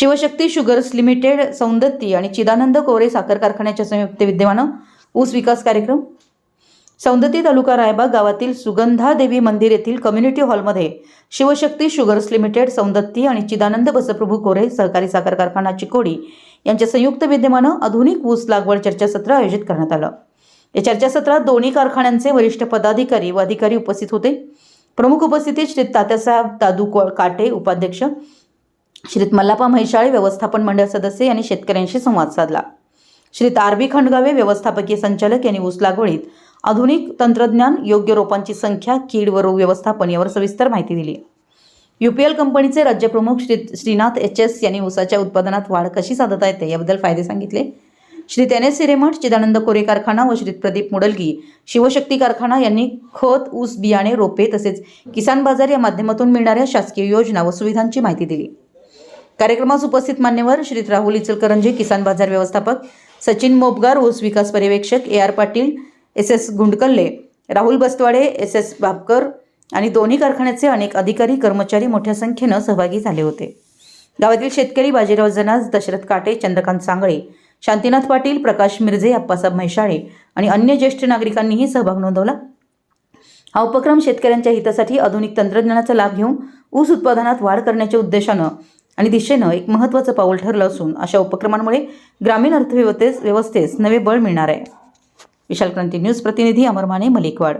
Shivshakti sugars limited Saundatti आणि चिदानंद कोरे साखर कारखान्याच्या संयुक्त विद्यमानं ऊस विकास कार्यक्रम. सौंदती तालुका रायबाग गावातील सुगंधा देवी मंदिर येथील कम्युनिटी हॉलमध्ये शिवशक्ती शुगर्स लिमिटेड सौंदत्ती आणि चिदानंद बसप्रभू कोरे सहकारी साखर कारखाना चिकोडी यांच्या संयुक्त विद्यमानं आधुनिक ऊस लागवड चर्चासत्र आयोजित करण्यात आलं. या चर्चासत्रात दोन्ही कारखान्यांचे वरिष्ठ पदाधिकारी व अधिकारी उपस्थित होते. प्रमुख उपस्थितीत श्री तात्यासाहेब दादू काटे उपाध्यक्ष श्रीत मल्लापा म्हैशाळे व्यवस्थापन मंडळ सदस्य यांनी शेतकऱ्यांशी संवाद साधला. श्रीत आर बी खंडगावे व्यवस्थापकीय संचालक यांनी ऊस लागवडीत आधुनिक तंत्रज्ञान योग्य रोपांची संख्या कीड व रोग व्यवस्थापन यावर सविस्तर माहिती दिली. युपीएल कंपनीचे राज्यप्रमुख श्री श्रीनाथ एच एस यांनी ऊसाच्या उत्पादनात वाढ कशी साधता येते याबद्दल फायदे सांगितले. श्री त्याने सिरेमठ चिदानंद कोरे कारखाना व श्री प्रदीप मुडलगी शिवशक्ती कारखाना यांनी खत ऊस बियाणे रोपे तसेच किसान बाजार या माध्यमातून मिळणाऱ्या शासकीय योजना व सुविधांची माहिती दिली. कार्यक्रमास उपस्थित मान्यवर श्री राहुल इचलकरंजी किसान बाजार व्यवस्थापक सचिन मोपगार ऊस विकास पर्यवेक्षक A R Patil S S Gundkalle Rahul Bastawade S S Bapkar आणि दोन्ही कारखान्याचे अनेक अधिकारी कर्मचारी मोठ्या संख्येनं सहभागी झाले होते. गावातील शेतकरी बाजीराव जनाज दशरथ काटे चंद्रकांत सांगळे शांतीनाथ पाटील प्रकाश मिरजे अप्पासाहेब म्हैसाळे आणि अन्य ज्येष्ठ नागरिकांनीही सहभाग नोंदवला. हा उपक्रम शेतकऱ्यांच्या हितासाठी आधुनिक तंत्रज्ञानाचा लाभ घेऊन ऊस उत्पादनात वाढ करण्याच्या उद्देशानं आणि दिशेनं एक महत्त्वाचं पाऊल ठरलं असून अशा उपक्रमांमुळे ग्रामीण अर्थव्यवस्थेस व्यवस्थेस नवे बळ मिळणार आहे. विशाल क्रांती न्यूज प्रतिनिधी अमर माने मलिकवाड.